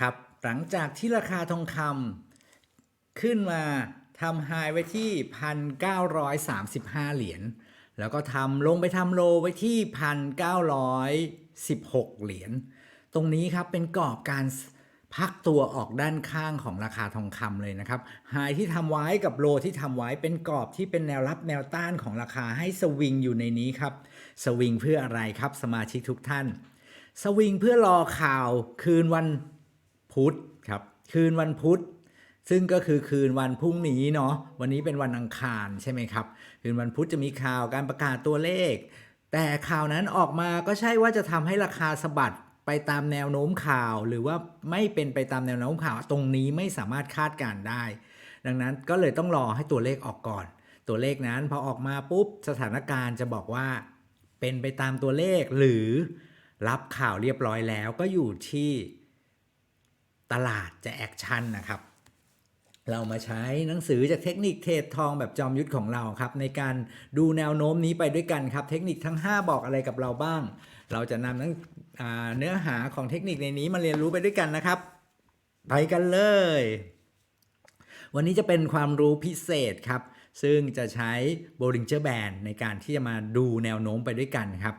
ครับหลังจากที่ราคาทองคำขึ้นมาทำไฮไว้ที่ 1,935 เหรียญแล้วก็ทำลงไปทำโลไว้ที่ 1,916 เหรียญตรงนี้ครับเป็นกรอบการพักตัวออกด้านข้างของราคาทองคำเลยนะครับไฮที่ทำไว้กับโลที่ทำไว้เป็นกรอบที่เป็นแนวรับแนวต้านของราคาให้สวิงอยู่ในนี้ครับ สวิงเพื่ออะไรครับสมาชิกทุกท่าน สวิงเพื่อรอข่าวคืนวัน พุธครับ คืนวันพุธ ซึ่งก็คือคืนวันพรุ่งนี้เนาะวันนี้เป็นวันอังคารใช่ไหมครับ คืนวันพุธจะมีข่าวการประกาศตัวเลข แต่ข่าวนั้นออกมาก็ใช่ว่าจะทำให้ราคาสะบัดไปตามแนวโน้มข่าวหรือว่าไม่เป็นไปตามแนวโน้มข่าว ตรงนี้ไม่สามารถคาดการได้ ดังนั้นก็เลยต้องรอให้ตัวเลขออกก่อน ตัวเลขนั้นพอออกมาปุ๊บสถานการณ์จะบอกว่า เป็นไปตามตัวเลขหรือรับข่าวเรียบร้อยแล้วก็อยู่ที่ ตลาดจะแอคชั่นนะครับ เรามาใช้หนังสือจากเทคนิคเทรดทองแบบจอมยุทธของเราครับ ในการดูแนวโน้มนี้ไปด้วยกันครับ เทคนิคทั้ง 5 บอกอะไรกับเราบ้าง เราจะนำเนื้อหาของเทคนิคในนี้มาเรียนรู้ไปด้วยกันนะครับ ไปกันเลย วันนี้จะเป็นความรู้พิเศษครับ ซึ่งจะใช้ Bollinger Band ในการที่จะมาดูแนวโน้มไปด้วยกันครับ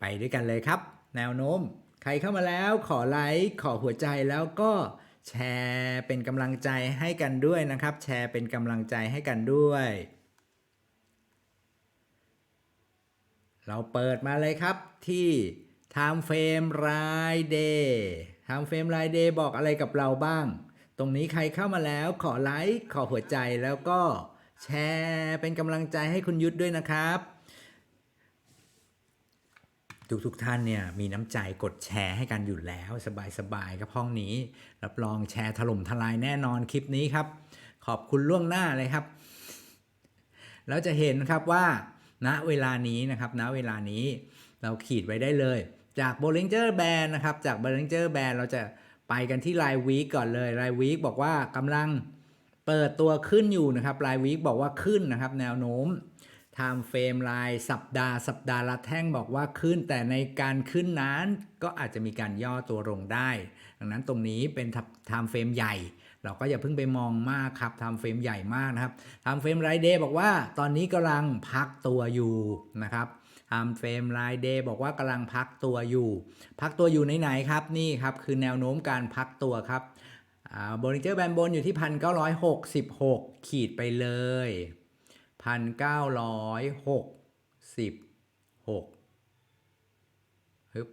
ไปด้วยกันเลยครับ แนวโน้ม ครเข้ามาแล้วขอไลค์ขอหัวใจแล้วก็แชร์เป็นกำลังใจให้กันด้วยนะครับ แชร์เป็นกำลังใจให้กันด้วย เราเปิดมาเลยครับที่ Time Frame Ride Day Time Frame Ride Day บอกอะไรกับเราบ้าง ตรงนี้ใครเข้ามาแล้วขอไลค์ขอหัวใจแล้วก็แชร์เป็นกำลังใจให้คุณยุทธด้วยนะครับ ทุกทุกท่านเนี่ยมีน้ำใจกดแชร์ให้กันอยู่แล้วสบายๆกับห้องนี้ รับรองแชร์ถล่มทลายแน่นอนคลิปนี้ครับ ขอบคุณล่วงหน้าเลยครับ แล้วจะเห็นครับว่าณเวลานี้นะครับณเวลานี้เราขีดไว้ได้เลย จาก Bollinger Band นะครับจาก Bollinger Band เราจะไปกันที่รายวีก่อนเลยรายวีบอกว่ากำลังเปิดตัวขึ้นอยู่นะครับรายวีบอกว่าขึ้นนะครับ แนวโน้ม time frame รายสัปดาห์ สัปดาห์ละแท่งบอกว่าขึ้น แต่ในการขึ้นนั้นก็อาจจะมีการย่อตัวลงได้ ดังนั้นตรงนี้เป็น time frame ใหญ่ เราก็อย่าเพิ่งไปมองมากครับ time frame ใหญ่มากนะครับ time frame ราย day บอกว่าตอนนี้กำลังพักตัวอยู่นะครับ time frame ราย day บอกว่ากำลังพักตัวอยู่ พักตัวอยู่ไหนๆครับนี่ครับคือแนวโน้มการพักตัวครับบริเจอร์แบนบนอยู่ที่ 1966 ขีดไปเลย พันเก้าร้อยหกสิบหกฮึบ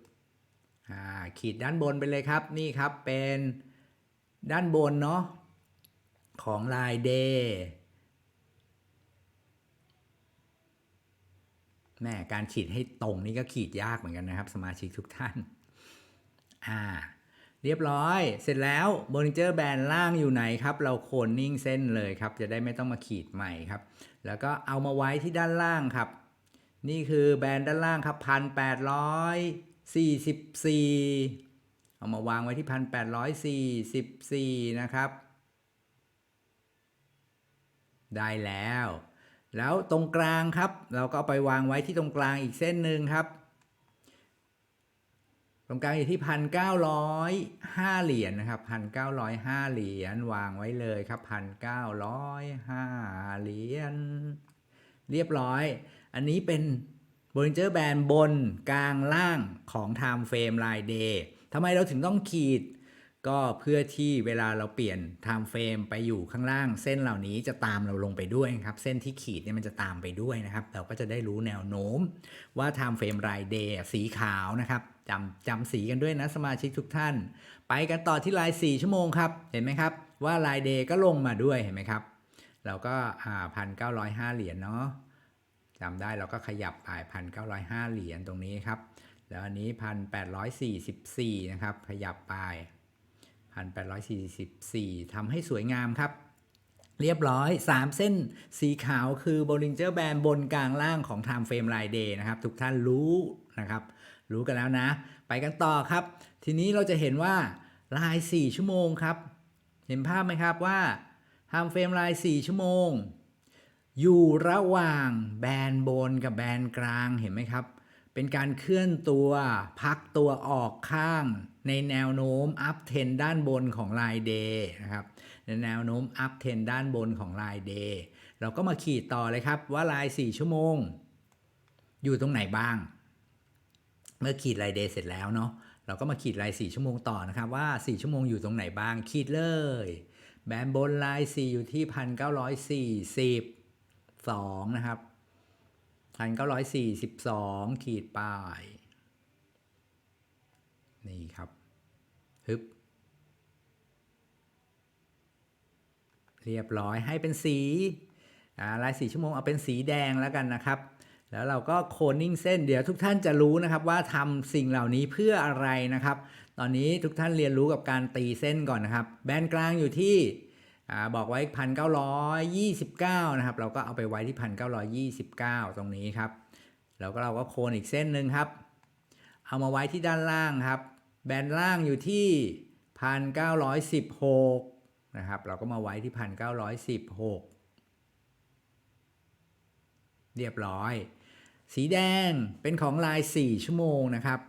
อ่าขีดด้านบนไปเลยครับนี่ครับเป็นด้านบนเนาะของลายเดย์แม่การขีดให้ตรงนี่ก็ขีดยากเหมือนกันนะครับ สมาชิกทุกท่าน อ่า เรียบร้อย เสร็จแล้ว b o l l i n g e r Band ล่างอยู่ไหนครับ เราโคนนิ่งเส้นเลยครับ จะได้ไม่ต้องมาขีดใหม่ครับ แล้วก็เอามาไว้ที่ด้านล่างครับ นี่คือแบรนด์ด้านล่างครับพันแปดร้อยสี่สิบสี่เอามาวางไว้ที่พันแปดร้อยสี่สิบสี่นะครับ ได้แล้ว แล้วตรงกลางครับ เราก็ไปวางไว้ที่ตรงกลางอีกเส้นหนึ่งครับ รงกลางอยู่ที่พันเก้าร้อยห้าเหรียญนะครับพันเก้าร้อยห้าเหรียญวางไว้เลยครับพันเก้าร้อยห้าเหรียญเรียบร้อย อันนี้เป็นบริเจอร์แบนบนกลางล่างของ Time Frame Line Day ทำไมเราถึงต้องขีด ก็เพื่อที่เวลาเราเปลี่ยน Time Frame ไปอยู่ข้างล่าง เส้นเหล่านี้จะตามเราลงไปด้วยครับ เส้นที่ขีดเนี่ยมันจะตามไปด้วยนะครับ เราก็จะได้รู้แนวโน้มว่า Time Frame Line Day สีขาวนะครับจำจำสีกันด้วยนะสมาชิกทุกท่าน ไปกันต่อที่ลาย 4 ชั่วโมงครับ เห็นไหมครับ ว่าลาย Day ก็ลงมาด้วยเห็นไหมครับ เราก็อ่าพันเก้าร้อยห้าเหรียญเนาะจำได้เราก็ขยับไปพันเก้าร้อยห้าเหรียญตรงนี้ครับแล้วอันนี้พันแปดร้อยสี่สิบสี่นะครับขยับไป พันแปดร้อยสี่สิบสี่ทำให้สวยงามครับ เรียบร้อย 3 เส้นสีขาวคือ Bollinger Band บนกลางล่างของ Time Frame Line Day นะครับ ทุกท่านรู้นะครับ รู้กันแล้วนะ ไปกันต่อครับ ทีนี้เราจะเห็นว่าลาย 4 ชั่วโมงครับ เห็นภาพไหมครับว่า Time Frame Line 4 ชั่วโมง อยู่ระหว่างแบนบนกับแบนกลางเห็นไหมครับ เป็นการเคลื่อนตัวพักตัวออกข้าง ในแนวโน้ม up trend ด้านบนของ line day นะครับในแนวโน้ม up trend ด้านบนของ line day เราก็มาขีดต่อเลยครับว่า line 4ชั่วโมง อยู่ตรงไหนบ้าง เมื่อขีด line day เสร็จแล้วเนาะเราก็มาขีด line 4ชั่วโมงต่อนะครับว่า 4 ชั่วโมงอยู่ตรงไหนบ้าง ขีดเลย แบนบน line 4อยู่ที่ 1942 นะครับ 1942 ขีดป้าย นี่ครับฮึบเรียบร้อยให้เป็นสีลายสีชั่วโมงเอาเป็นสีแดงแล้วกันนะครับ แล้วเราก็โคนนิ่งเส้นเดี๋ยวทุกท่านจะรู้นะครับว่าทำสิ่งเหล่านี้เพื่ออะไรนะครับ ตอนนี้ทุกท่านเรียนรู้กับการตีเส้นก่อนนะครับ แบนกลางอยู่ที่อ่าบอกไว้ 1,929 นะครับ เราก็เอาไปไว้ที่ 1,929 ตรงนี้ครับ แล้วก็เราก็โคนอีกเส้นหนึ่งครับ เอามาไว้ที่ด้านล่างครับ แบนล่างอยู่ที่ 1,916 นะครับ เราก็มาไว้ที่ 1,916 เรียบร้อย สีแดงเป็นของลาย 4 ชั่วโมงนะครับ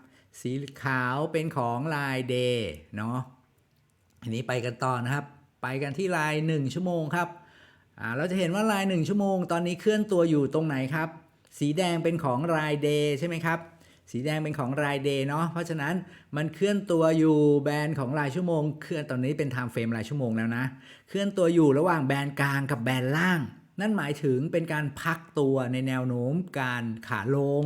สีขาวเป็นของลาย day เนาะอันนี้ไปกันต่อนะครับ ไปกันที่ลาย 1 ชั่วโมงครับเราจะเห็นว่าลาย 1 ชั่วโมง ตอนนี้เคลื่อนตัวอยู่ตรงไหนครับ สีแดงเป็นของราย day ใช่ไหมครับ สีแดงเป็นของราย day เนาะเพราะฉะนั้นมันเคลื่อนตัวอยู่แบนของรายชั่วโมง เคลื่อนตอนนี้เป็น time frame รายชั่วโมงแล้วนะ เคลื่อนตัวอยู่ระหว่างแบนกลางกับแบนล่าง นั่นหมายถึงเป็นการพักตัวในแนวโน้มการขาลง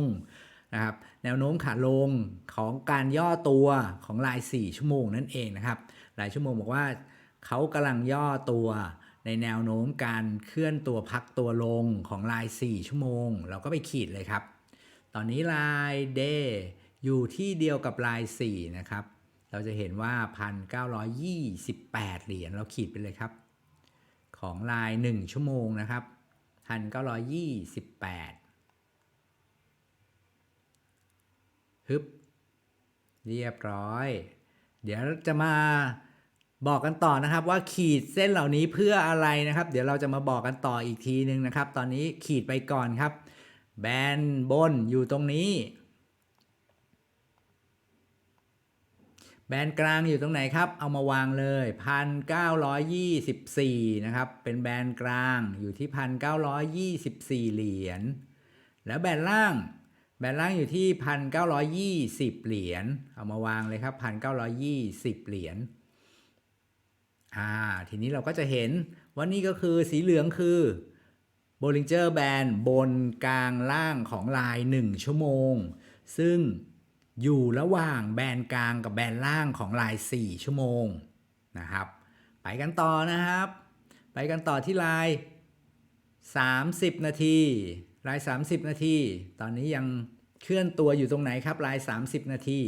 นะครับแนวโน้มขาลงของการย่อตัวของราย 4 ชั่วโมงนั่นเองนะครับรายชั่วโมงบอกว่าเขากำลังย่อตัวในแนวโน้มการเคลื่อนตัวพักตัวลงของราย 4 ชั่วโมง เราก็ไปขีดเลยครับ ตอนนี้ลาย day อยู่ที่เดียวกับลาย 4 นะครับ เราจะเห็นว่า 1,928 เหรียญเราขีดไปเลยครับ ของลาย 1 ชั่วโมงนะครับ 1,928 ฮึบ เรียบร้อย เดี๋ยวจะมาบอกกันต่อนะครับว่าขีดเส้นเหล่านี้เพื่ออะไรนะครับ เดี๋ยวเราจะมาบอกกันต่ออีกทีนึงนะครับ ตอนนี้ขีดไปก่อนครับ แบนบนอยู่ตรงนี้ แบนกลางอยู่ตรงไหนครับ เอามาวางเลย 1,924 นะครับ เป็นแบนกลางอยู่ที่ 1,924 เหรียญ แล้วแบนล่าง แบนล่างอยู่ที่ 1,920 เหรียญ เอามาวางเลยครับ 1,920 เหรียญ อ่า ทีนี้เราก็จะเห็นว่านี่ก็คือสีเหลืองคือ Bollinger Band บนกลางล่างของลาย 1 ชั่วโมง ซึ่งอยู่ระหว่างแบนกลางกับแบนล่างของลาย 4 ชั่วโมงนะครับ ไปกันต่อนะครับ ไปกันต่อที่ลาย 30 นาทีลาย 30 นาที ตอนนี้ยังเคลื่อนตัวอยู่ตรงไหนครับลาย 30 นาที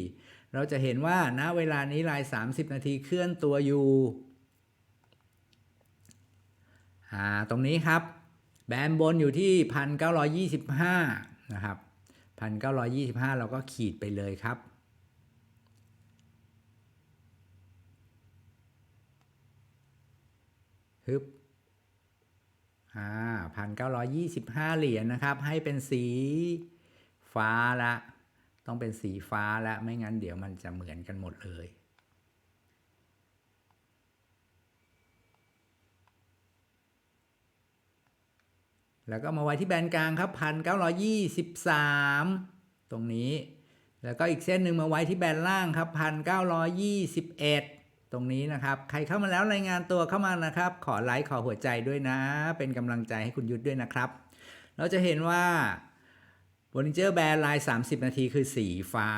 เราจะเห็นว่าณเวลานี้ลาย 30 นาทีเคลื่อนตัวอยู่ ตรงนี้ครับ แบนบนอยู่ที่ 1,925 นะครับ 1,925 เราก็ขีดไปเลยครับ ฮึบอ่า1,925เหรียญนะครับ ให้เป็นสีฟ้าละ ต้องเป็นสีฟ้าละ ไม่งั้นเดี๋ยวมันจะเหมือนกันหมดเลย แล้วก็มาไว้ที่แบนกลางครับ1,923ตรงนี้ แล้วก็อีกเส้นหนึ่งมาไว้ที่แบนล่างครับ1,921ตรงนี้นะครับ ใครเข้ามาแล้วรายงานตัวเข้ามานะครับ ขอไลค์ขอหัวใจด้วยนะ เป็นกำลังใจให้คุณยุทธด้วยนะครับ เราจะเห็นว่า b o l l i n g e r Band ลาย 30 นาทีคือสีฟ้า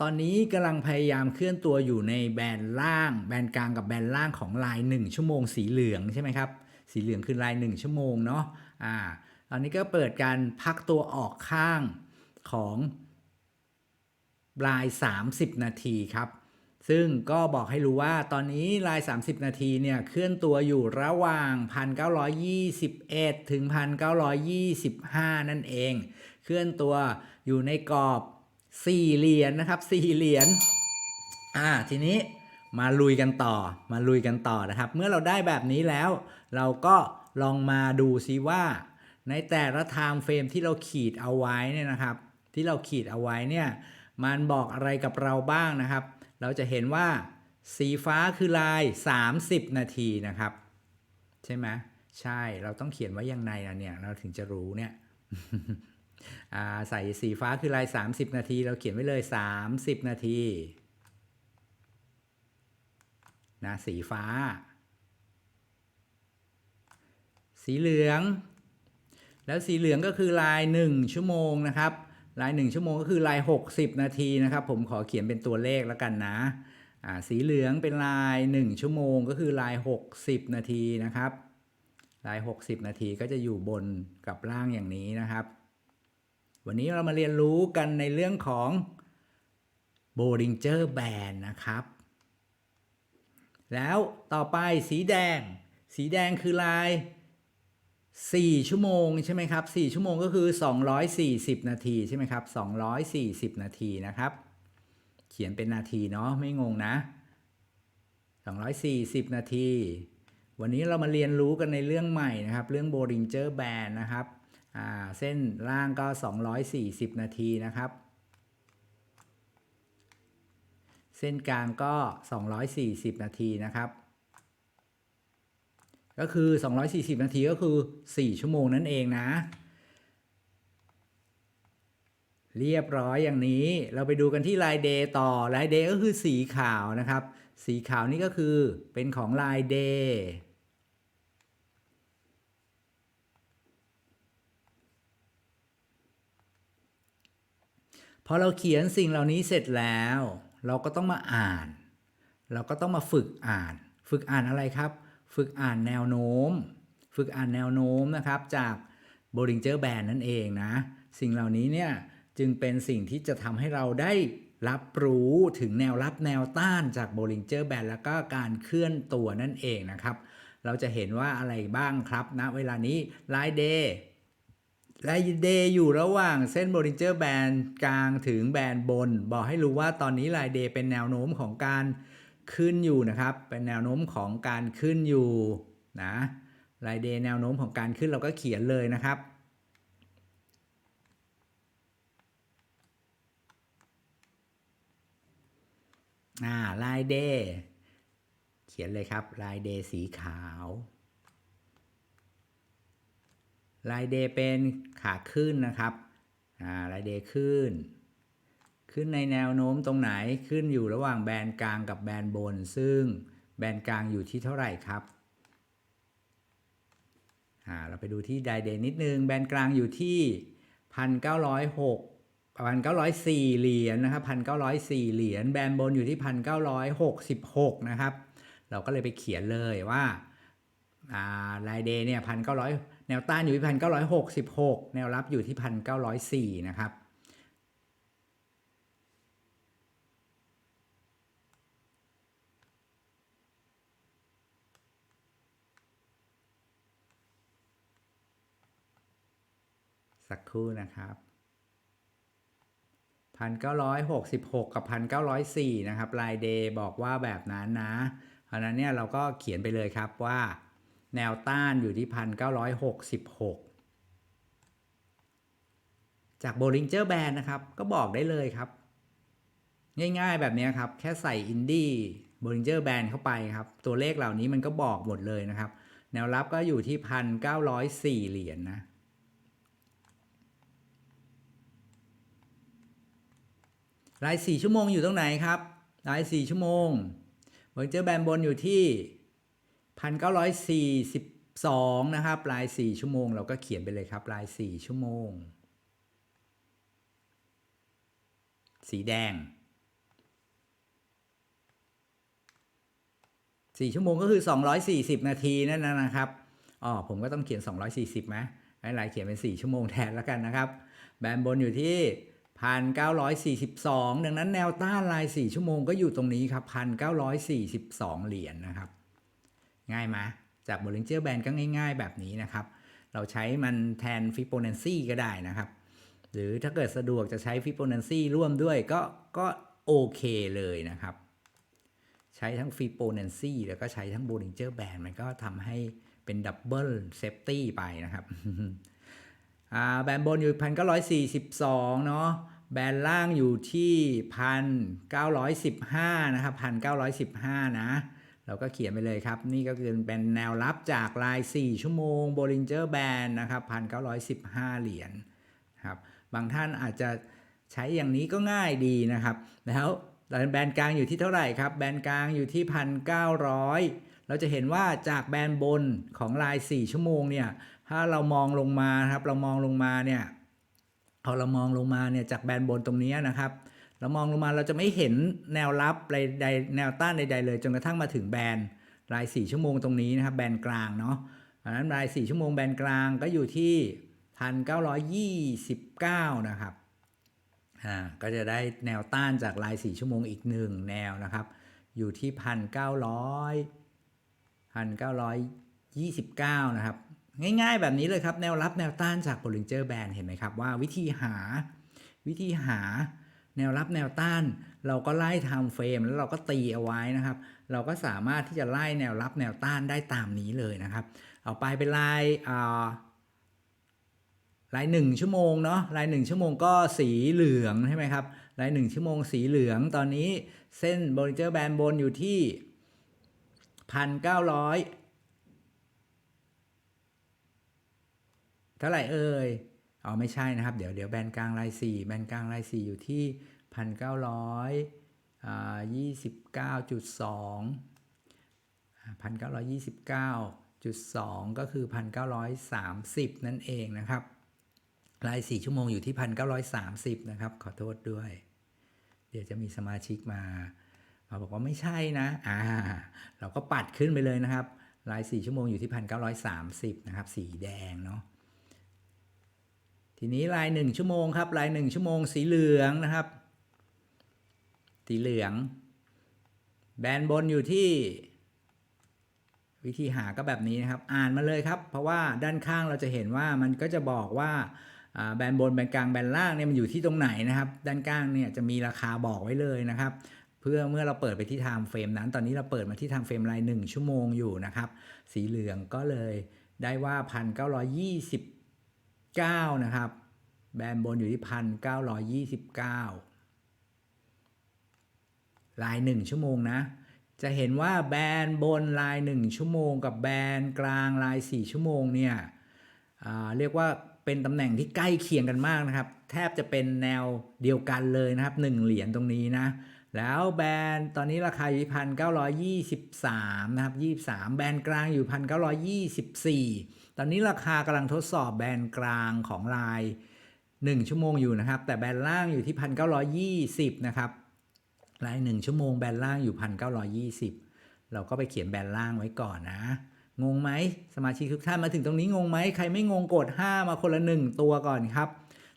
ตอนนี้กำลังพยายามเคลื่อนตัวอยู่ในแบนล่าง แบนกลางกับแบนล่างของลาย 1 ชั่วโมงสีเหลืองใช่ไหมครับ สีเหลืองคือลาย 1 ชั่วโมงเนาะ อ่าตอนนี้ก็เปิดการพักตัวออกข้างของลาย 30 นาทีครับ ซึ่งก็บอกให้รู้ว่าตอนนี้ลาย 30 นาทีเนี่ยเคลื่อนตัวอยู่ระหว่าง 1,921 ถึง 1,925 นั่นเอง เคลื่อนตัวอยู่ในกรอบ4เหรียญนนะครับ4เหรียญอ่าทีนี้มาลุยกันต่อมาลุยกันต่อนะครับ เมื่อเราได้แบบนี้แล้ว เราก็ ลองมาดูซิว่าในแต่ละไทม์เฟรมที่เราขีดเอาไว้เนี่ยนะครับ ที่เราขีดเอาไว้เนี่ยมันบอกอะไรกับเราบ้างนะครับ เราจะเห็นว่าสีฟ้าคือลาย 30 นาทีนะครับ ใช่ไหมใช่เราต้องเขียนไว้ยังไงล่ะเนี่ยเราถึงจะรู้เนี่ยใส่สีฟ้าคือลาย 30 นาที เราเขียนไว้เลย 30 นาทีนะสีฟ้า สีเหลือง แล้วสีเหลืองก็คือลาย 1 ชั่วโมงนะครับ ลาย 1 ชั่วโมงก็คือลาย 60 นาทีนะครับ ผมขอเขียนเป็นตัวเลขแล้วกันนะสีเหลืองเป็นลาย 1 ชั่วโมงก็คือลาย 60 นาทีนะครับ ลาย 60 นาทีก็จะอยู่บนกับล่างอย่างนี้นะครับ วันนี้เรามาเรียนรู้กันในเรื่องของ Bollinger Band นะครับ แล้วต่อไปสีแดง สีแดงคือลาย 4 ชั่วโมงใช่ไหมครับ 4 ชั่วโมงก็คือ 240 นาทีใช่ไหมครับ 240 นาทีนะครับ เขียนเป็นนาทีเนาะไม่งงนะ 240 นาที วันนี้เรามาเรียนรู้กันในเรื่องใหม่นะครับ เรื่อง Bollinger Band นะครับ เส้นล่างก็ 240 นาทีนะครับ เส้นกลางก็ 240 นาทีนะครับ ก็คือ 240 นาทีก็คือ 4 ชั่วโมงนั่นเองนะ เรียบร้อยอย่างนี้เราไปดูกันที่ลายเดย์ต่อลายเดย์ก็คือสีขาวนะครับ สีขาวนี่ก็คือเป็นของลายเดย์พอเราเขียนสิ่งเหล่านี้เสร็จแล้ว เราก็ต้องมาอ่าน เราก็ต้องมาฝึกอ่าน ฝึกอ่านอะไรครับ ฝึกอ่านแนวโน้ม ฝึกอ่านแนวโน้มนะครับจาก Bollinger Band นั่นเองนะ สิ่งเหล่านี้เนี่ยจึงเป็นสิ่งที่จะทำให้เราได้รับรู้ถึงแนวรับแนวต้านจาก Bollinger Band แล้วก็การเคลื่อนตัวนั่นเองนะครับ เราจะเห็นว่าอะไรบ้างครับณนะเวลานี้ลายเดย์ลายเดย์อยู่ระหว่างเส้น Bollinger Band กลางถึงแบนบน บอกให้รู้ว่าตอนนี้ลายเดย์เป็นแนวโน้มของการ ขึ้นอยู่นะครับ เป็นแนวโน้มของการขึ้นอยู่นะลายเดย์แนวโน้มของการขึ้นเราก็เขียนเลยนะครับ อ่าลายเดย์เขียนเลยครับลายเดย์สีขาวลายเดย์เป็นขาขึ้นนะครับ อ่าลายเดย์ขึ้น ขึ้นในแนวโน้มตรงไหนขึ้นอยู่ระหว่างแบนกลางกับแบนบน ซึ่งแบนกลางอยู่ที่เท่าไหร่ครับเราไปดูที่ไดเดย์นิดนึง แบนกลางอยู่ที่ 1,906 1,904 เหรียญนะครับ1,904 เหรียญแบนบนอยู่ที่ 1,966 นะครับ เราก็เลยไปเขียนเลยว่าอ่ารายเดย์เนี่ย1,900 แนวต้านอยู่ที่ 1,966 แนวรับอยู่ที่ 1,904 นะครับ สักครู่นะครับ1,966 กับ 1,904 นะครับลายเดย์บอกว่าแบบนั้นนะเพราะนั้นเนี่ยเราก็เขียนไปเลยครับว่า แนวต้านอยู่ที่ 1,966 จาก Bollinger Band นะครับ ก็บอกได้เลยครับ ง่ายๆแบบนี้ครับ แค่ใส่อินดี้ Bollinger Band เข้าไปครับ ตัวเลขเหล่านี้มันก็บอกหมดเลยนะครับ แนวรับก็อยู่ที่ 1,904 เหรียญนะ ราย 4 ชั่วโมงอยู่ตรงไหนครับ ราย 4 ชั่วโมงเบอร์เจอร์แบนบนอยู่ที่ 1,942 นะครับ ราย 4 ชั่วโมง เราก็เขียนไปเลยครับ ราย 4 ชั่วโมง สีแดง 4 ชั่วโมงก็คือ 240 นาทีนั่นนะครับอ๋อผมก็ต้องเขียน 240ไหมให้ลายเขียนเป็น 4 ชั่วโมงแทนแล้วกันนะครับ แบนบนอยู่ที่ 1,942 ดังนั้นแนวต้านลาย 4 ชั่วโมงก็อยู่ตรงนี้ครับ 1,942 เหรียญนนะครับ ง่ายไหมจาก Bollinger Band ก็ง่าย ๆ แบบนี้นะครับ เราใช้มันแทน Fibonacci ก็ได้นะครับ หรือถ้าเกิดสะดวกจะใช้ Fibonacci ร่วมด้วยก็ก็โอเคเลยนะครับ ใช้ทั้ง Fibonacci แล้วก็ใช้ทั้ง Bollinger Band มันก็ทำให้เป็น Double Safety ไปนะครับอ่าแบนบนอยู่1,942เนาะ แบรนด์ล่างอยู่ที่พันเก้าร้อยสิบห้านะครับพันเก้าร้อยสิบห้านะ เราก็เขียนไปเลยครับ นี่ก็คือเป็นแนวรับจากลาย 4 ชั่วโมง Bollinger Band นะครับ1,915เหรียญครับ บางท่านอาจจะใช้อย่างนี้ก็ง่ายดีนะครับ แล้วแบนกลางอยู่ที่เท่าไหร่ครับ แบนกลางอยู่ที่1,900เราจะเห็นว่าจากแบนบนของลาย 4 ชั่วโมงเนี่ย ถ้าเรามองลงมาครับ เรามองลงมาเนี่ย พอเรามองลงมาเนี่ยจากแบนบนตรงนี้นะครับ เรามองลงมาเราจะไม่เห็นแนวรับใดแนวต้านใดๆเลย จนกระทั่งมาถึงแบนราย 4 ชั่วโมงตรงนี้นะครับแบนกลางเนาะเพราะนั้นราย 4 ชั่วโมงแบนกลางก็อยู่ที่1,929 นะครับอ่าก็จะได้แนวต้านจากราย 4 ชั่วโมงอีกหนึ่งแนวนะครับ อยู่ที่ 1,900 1,929 นะครับ ง่ายๆ แบบนี้เลยครับ แนวรับแนวต้านจาก Bollinger Band เห็นไหมครับว่าวิธีหาวิธีหาแนวรับแนวต้าน เราก็ไล่ไทม์เฟรมแล้วเราก็ตีเอาไว้นะครับ เราก็สามารถที่จะไล่แนวรับแนวต้านได้ตามนี้เลยนะครับ เอาไปเป็นลายลายหนึ่งชั่วโมงเนาะลายหนึ่งชั่วโมงก็สีเหลืองใช่ไหมครับลายหนึ่งชั่วโมงสีเหลืองตอนนี้เส้น Bollinger Band บนอยู่ที่พันเก้าร้อย เท่าไหร่เอ่ยเอ๋อไม่ใช่นะครับ เดี๋ยวเดี๋ยวแบนกลางรายสี่แบนกลางรายสี่อยู่ที่พันเก้าร้อยอ่ายี่สิบเก้าจุดสองพันเก้าร้อยยี่สิบเก้าจุดสองก็คือพันเก้าร้อยสามสิบนั่นเองนะครับ รายสี่ชั่วโมงอยู่ที่พันเก้าร้อยสามสิบนะครับ ขอโทษด้วย เดี๋ยวจะมีสมาชิกมามาบอกว่าไม่ใช่นะ อ่า เราก็ปัดขึ้นไปเลยนะครับ รายสี่ชั่วโมงอยู่ที่พันเก้าร้อยสามสิบนะครับ สีแดงเนาะ ทีนี้ลายหนึ่งชั่วโมงครับ ลายหนึ่งชั่วโมงสีเหลืองนะครับ สีเหลือง แบนบนอยู่ที่ วิธีหาก็แบบนี้นะครับ อ่านมาเลยครับ เพราะว่าด้านข้างเราจะเห็นว่ามันก็จะบอกว่าแบนบนแบนกลางแบนล่างเนี่ยมันอยู่ที่ตรงไหนนะครับ ด้านข้างเนี่ยจะมีราคาบอกไว้เลยนะครับ เพื่อเมื่อเราเปิดไปที่ไทม์เฟรมนั้น ตอนนี้เราเปิดมาที่ไทม์เฟรมราย1ชั่วโมงอยู่นะครับ สีเหลืองก็เลยได้ว่า 9 นะครับ แบนบนอยู่ที่1,929ลาย 1 ชั่วโมงนะ จะเห็นว่าแบนบนลาย 1 ชั่วโมง กับแบนกลางลาย 4 ชั่วโมงเนี่ยเรียกว่าเป็นตำแหน่งที่ใกล้เคียงกันมากนะครับ แทบจะเป็นแนวเดียวกันเลยนะครับ 1 เหรียญตรงนี้นะ แล้วแบนตอนนี้ราคาอยู่พันเก้าร้อยยี่สิบสามนะครับยี่สามแบนกลางอยู่พันเก้าร้อยยี่สิบสี่ ตอนนี้ราคากำลังทดสอบแบนกลางของลาย 1 ชั่วโมงอยู่นะครับ แต่แบนล่างอยู่ที่ 1920 นะครับลาย 1 ชั่วโมงแบนล่างอยู่ 1920 เราก็ไปเขียนแบนล่างไว้ก่อนนะ งงไหมสมาชิกทุกท่านมาถึงตรงนี้งงไหมใครไม่งงกด 5 มาคนละ 1 ตัวก่อนครับ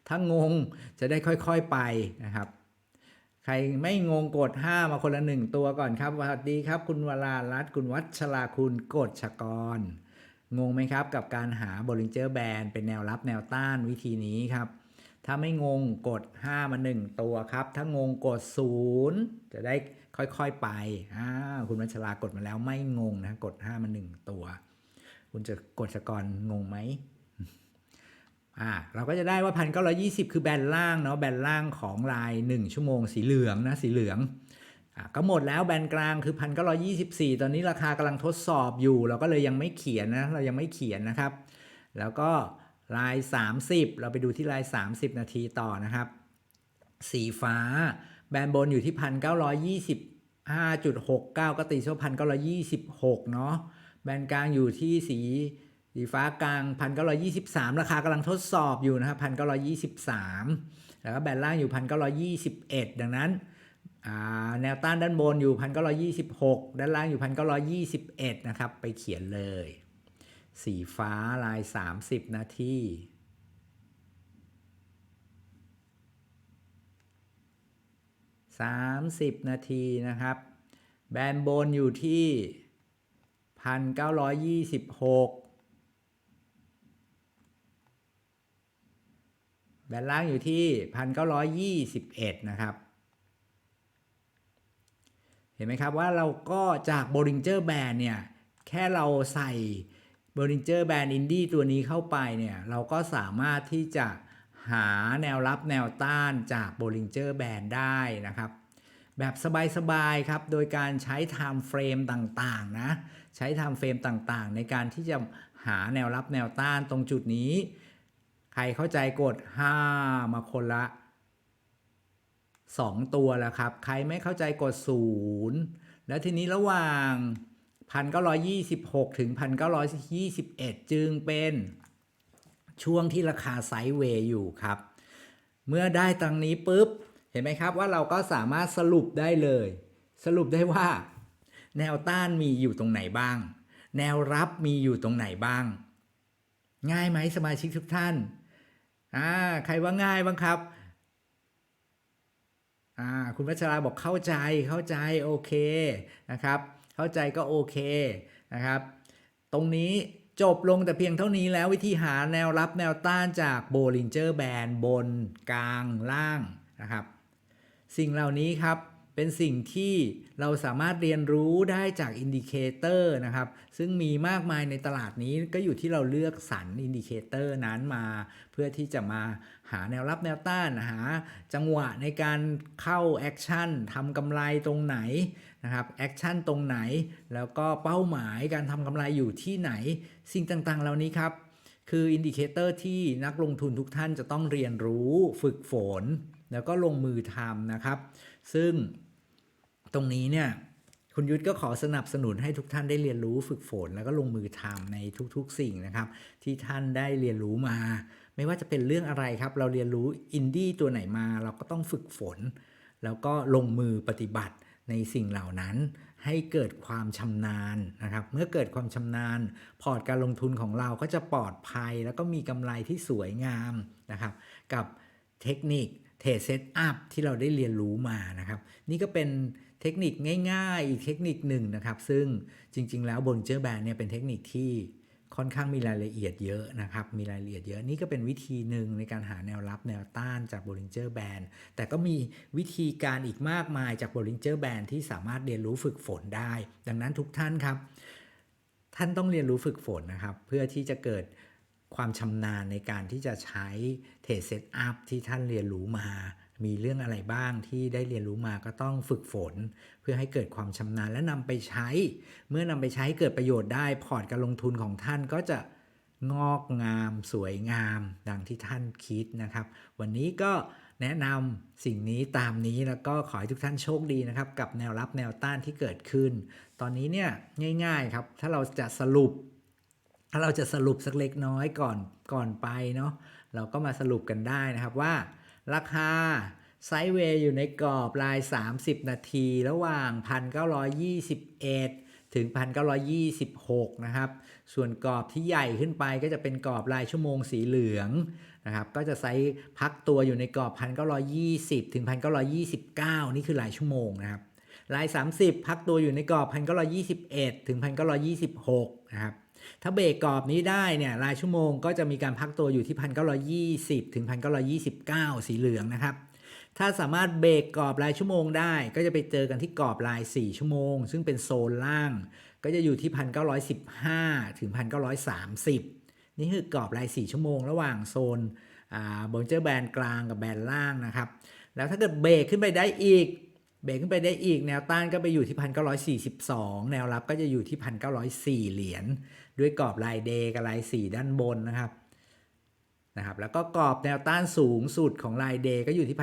ถ้างงจะได้ค่อยๆไปนะครับใครไม่งงกด 5 มาคนละ1ตัวก่อนครับสวัสดีครับ คุณวรารัตน์คุณวัชราคุณกฎชกร งงไหมครับกับการหา Bollinger Band เป็นแนวรับแนวต้านวิธีนี้ครับ ถ้าไม่งงกด 5 มา 1 ตัวครับ ถ้างงกด 0 จะได้ค่อยๆไปอ่าคุณวัชรากดมาแล้วไม่งงนะกด 5 มา 1 ตัว คุณจะกดสกรงงไหมอ่าเราก็จะได้ว่า 1,920 คือแบนล่างเนาะแบนล่างของลาย 1 ชั่วโมงสีเหลืองนะสีเหลือง ก็หมดแล้วแบนกลางคือ 1,924 ตอนนี้ราคากำลังทดสอบอยู่ เราก็เลยยังไม่เขียนนะเรายังไม่เขียนนะครับ แล้วก็ลาย 30 เราไปดูที่ลาย 30 นาทีต่อนะครับ สีฟ้า แบนบนอยู่ที่ 1,925.69 ก็ตีโซ่1,926 เนาะแบนกลางอยู่ที่สีสีฟ้ากลาง 1,923 ราคากำลังทดสอบอยู่นะครับ 1,923 แล้วก็แบนล่างอยู่ 1,921 ดังนั้น แนวต้านด้านบนอยู่ 1926 ด้านล่างอยู่ 1921 นะครับ ไปเขียนเลย สีฟ้าลาย 30 นาทีสามสิบนาทีนะครับ แบนบนอยู่ที่พันเก้าร้อยยี่สิบหกแบนล่างอยู่ที่พันเก้าร้อยยี่สิบเอ็ดนะครับ เห็นไหมครับว่าเราก็จาก Bollinger Band เนี่ยแค่เราใส่ Bollinger Band Indie ตัวนี้เข้าไปเนี่ยเราก็สามารถที่จะหาแนวรับแนวต้านจาก Bollinger Band ได้นะครับ แบบสบายๆครับ โดยการใช้ time frame ต่างๆนะ ใช้ time frame ต่างๆ ในการที่จะหาแนวรับแนวต้านตรงจุดนี้ ใครเข้าใจกด 5 มาคนละ 2 ตัวแล้วครับ ใครไม่เข้าใจกด 0 แล้วทีนี้ระหว่าง 1,926 ถึง 1,921 จึงเป็นช่วงที่ราคาไซด์เวย์อยู่ครับ เมื่อได้ตรงนี้ปุ๊บ เห็นไหมครับว่าเราก็สามารถสรุปได้เลย สรุปได้ว่า แนวต้านมีอยู่ตรงไหนบ้าง แนวรับมีอยู่ตรงไหนบ้าง ง่ายไหมสมาชิกทุกท่านอ่าใครว่าง่ายบ้างครับ อ่าคุณวัชราบอกเข้าใจเข้าใจโอเคนะครับ เข้าใจก็โอเคนะครับ ตรงนี้จบลงแต่เพียงเท่านี้แล้ววิธีหาแนวรับแนวต้านจาก Bollinger Band บนกลางล่างนะครับ สิ่งเหล่านี้ครับเป็นสิ่งที่เราสามารถเรียนรู้ได้จากอินดิเคเตอร์นะครับ ซึ่งมีมากมายในตลาดนี้ก็อยู่ที่เราเลือกสรรอินดิเคเตอร์นั้นมา เพื่อที่จะมา หาแนวรับแนวต้านหาจังหวะในการเข้าแอคชั่นทำกำไรตรงไหนนะครับแอคชั่นตรงไหน แล้วก็เป้าหมายการทำกำไรอยู่ที่ไหน สิ่งต่างๆ เหล่านี้ครับ คืออินดิเคเตอร์ที่นักลงทุนทุกท่านจะต้องเรียนรู้ฝึกฝน แล้วก็ลงมือทำนะครับ ซึ่งตรงนี้เนี่ยคุณยุทธก็ขอสนับสนุนให้ทุกท่านได้เรียนรู้ฝึกฝน แล้วก็ลงมือทำในทุกๆสิ่งนะครับ ที่ท่านได้เรียนรู้มา ไม่ว่าจะเป็นเรื่องอะไรครับ เราเรียนรู้อินดี้ตัวไหนมาเราก็ต้องฝึกฝน แล้วก็ลงมือปฏิบัติในสิ่งเหล่านั้น ให้เกิดความชำนาญนะครับ เมื่อเกิดความชำนาญ พอร์ตการลงทุนของเราก็จะปลอดภัย แล้วก็มีกำไรที่สวยงามนะครับ กับเทคนิคเทรดเซตอัพที่เราได้เรียนรู้มานะครับ นี่ก็เป็นเทคนิคง่ายๆ อีกเทคนิคหนึ่งนะครับ ซึ่งจริงๆ แล้วบนเจอร์แบนเนี่ยเป็นเทคนิคที่ ค่อนข้างมีรายละเอียดเยอะนะครับ มีรายละเอียดเยอะนี่ก็เป็นวิธีหนึ่งในการหาแนวรับแนวต้านจาก Bollinger Band แต่ก็มีวิธีการอีกมากมายจาก Bollinger Band ที่สามารถเรียนรู้ฝึกฝนได้ ดังนั้นทุกท่านครับ ท่านต้องเรียนรู้ฝึกฝนนะครับ เพื่อที่จะเกิดความชำนาญในการที่จะใช้เทรดเซตอัพที่ท่านเรียนรู้มา มีเรื่องอะไรบ้างที่ได้เรียนรู้มาก็ต้องฝึกฝน เพื่อให้เกิดความชำนาญและนำไปใช้ เมื่อนำไปใช้เกิดประโยชน์ได้ พอร์ตการลงทุนของท่านก็จะงอกงามสวยงาม ดังที่ท่านคิดนะครับ วันนี้ก็แนะนำสิ่งนี้ตามนี้แล้วก็ขอให้ทุกท่านโชคดีนะครับ กับแนวรับแนวต้านที่เกิดขึ้น ตอนนี้เนี่ยง่าย ๆครับ ถ้าเราจะสรุป ถ้าเราจะสรุปสักเล็กน้อยก่อนก่อนไปเนาะเราก็มาสรุปกันได้นะครับว่า ราคาไซด์เวย์อยู่ในกรอบลาย 30 นาที ระหว่าง 1,921 ถึง 1,926 นะครับ ส่วนกรอบที่ใหญ่ขึ้นไปก็จะเป็นกรอบลายชั่วโมงสีเหลืองนะครับ ก็จะไซส์พักตัวอยู่ในกรอบ 1,920 ถึง 1,929 นี่คือลายชั่วโมงนะครับ ลาย 30 พักตัวอยู่ในกรอบ 1,921 ถึง 1,926 นะครับ ถ้าเบรกกรอบนี้ได้เนี่ยรายชั่วโมงก็จะมีการพักตัวอยู่ที่ 1,920 ถึง 1,929 สีเหลืองนะครับ ถ้าสามารถเบรกกรอบรายชั่วโมงได้ ก็จะไปเจอกันที่กรอบราย 4 ชั่วโมง ซึ่งเป็นโซนล่าง ก็จะอยู่ที่ 1,915 ถึง 1,930 นี่คือกรอบราย 4 ชั่วโมง ระหว่างโซนบนเจอร์แบนกลางกับแบนล่างนะครับ แล้วถ้าเกิดเบรกขึ้นไปได้อีกเบรกขึ้นไปได้อีกแนวต้านก็ไปอยู่ที่ 1,942 แนวรับก็จะอยู่ที่ 1,904 เหรียญ ด้วยกรอบลายเดย์กับลายสีด้านบนนะครับนะครับแล้วก็กรอบแนวต้านสูงสุดของลายเดย์ก็อยู่ที่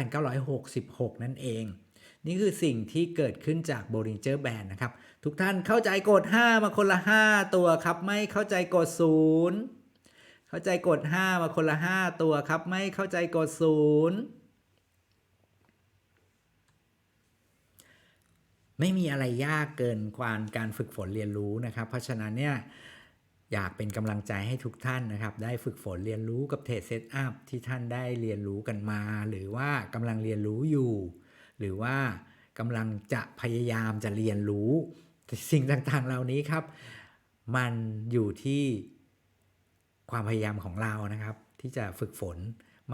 1966 นั่นเอง นี่คือสิ่งที่เกิดขึ้นจาก Bollinger Band นะครับ ทุกท่านเข้าใจกด 5 มาคนละ 5 ตัวครับ ไม่เข้าใจกด 0 เข้าใจกด 5 มาคนละ 5 ตัวครับ ไม่เข้าใจกด 0 ไม่มีอะไรยากเกินความการฝึกฝนเรียนรู้นะครับ เพราะฉะนั้นเนี่ย อยากเป็นกำลังใจให้ทุกท่านนะครับ ได้ฝึกฝนเรียนรู้กับเทรดเซตอัพที่ท่านได้เรียนรู้กันมา หรือว่ากำลังเรียนรู้อยู่ หรือว่ากำลังจะพยายามจะเรียนรู้ สิ่งต่างๆเหล่านี้ครับ มันอยู่ที่ความพยายามของเรานะครับ ที่จะฝึกฝน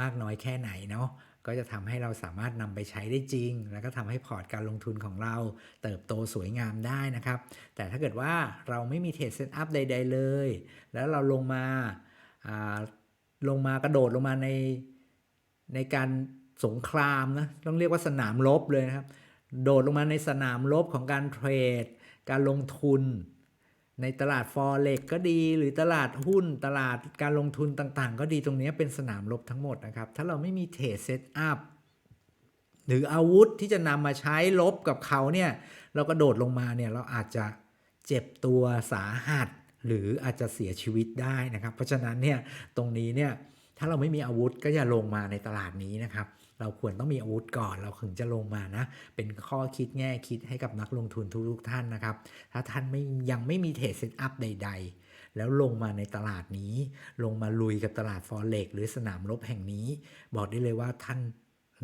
มากน้อยแค่ไหนเนาะ ก็จะทำให้เราสามารถนำไปใช้ได้จริง แล้วก็ทำให้พอร์ตการลงทุนของเรา เติบโตสวยงามได้นะครับ แต่ถ้าเกิดว่าเราไม่มีเทรดเซตอัพใด ๆ เลย แล้วเราลงมาลงมากระโดดลงมาในในการสงครามนะต้องเรียกว่าสนามรบเลยนะครับ โดดลงมาในสนามรบของการเทรด การลงทุน ในตลาดฟอเร็กก็ดี หรือตลาดหุ้นตลาดการลงทุนต่างๆ ก็ดีตรงนี้เป็นสนามรบทั้งหมดนะครับ ถ้าเราไม่มีเทรดเซตอัพหรืออาวุธที่จะนำมาใช้ลบกับเขาเนี่ยเราก็โดดลงมาเนี่ยเราอาจจะเจ็บตัวสาหัส หรืออาจจะเสียชีวิตได้นะครับ เพราะฉะนั้นเนี่ยตรงนี้เนี่ยถ้าเราไม่มีอาวุธก็อย่าลงมาในตลาดนี้นะครับ เราควรต้องมีอาวุธก่อน เราถึงจะลงมานะ เป็นข้อคิดแง่คิดให้กับนักลงทุนทุกๆท่านนะครับ ถ้าท่านไม่ยังไม่มีเทรดเซตอัพใด ๆ แล้วลงมาในตลาดนี้ ลงมาลุยกับตลาดฟอเร็กหรือสนามรบแห่งนี้ บอกได้เลยว่าท่าน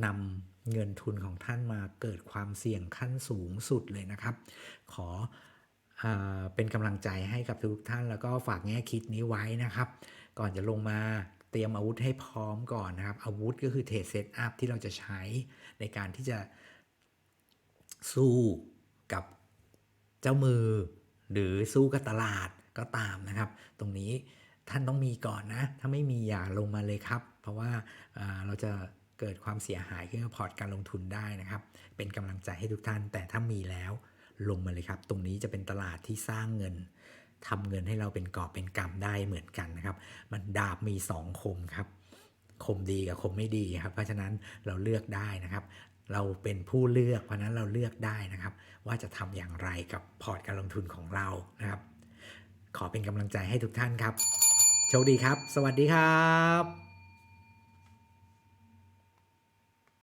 นำเงินทุนของท่านมาเกิดความเสี่ยงขั้นสูงสุดเลยนะครับ ขออเป็นกำลังใจให้กับทุกท่านแล้วก็ฝากแง่คิดนี้ไว้นะครับ ก่อนจะลงมา เตรียมอาวุธให้พร้อมก่อนนะครับ อาวุธก็คือเทรดเซตอัพที่เราจะใช้ในการที่จะสู้กับเจ้ามือ หรือสู้กับตลาดก็ตามนะครับ ตรงนี้ท่านต้องมีก่อนนะ ถ้าไม่มีอย่าลงมาเลยครับ เพราะว่าอ่าเราจะเกิดความเสียหายขึ้นกับพอร์ตการลงทุนได้นะครับ เป็นกำลังใจให้ทุกท่าน แต่ถ้ามีแล้วลงมาเลยครับ ตรงนี้จะเป็นตลาดที่สร้างเงิน ทำเงินให้เราเป็นกอบเป็นกรรมได้เหมือนกันนะครับ มันดาบมีสองคมครับ คมดีกับคมไม่ดีครับ เพราะฉะนั้นเราเลือกได้นะครับ เราเป็นผู้เลือก เพราะฉะนั้นเราเลือกได้นะครับ ว่าจะทำอย่างไรกับพอร์ตการลงทุนของเรานะครับ ขอเป็นกำลังใจให้ทุกท่านครับโชคดีครับ สวัสดีครับ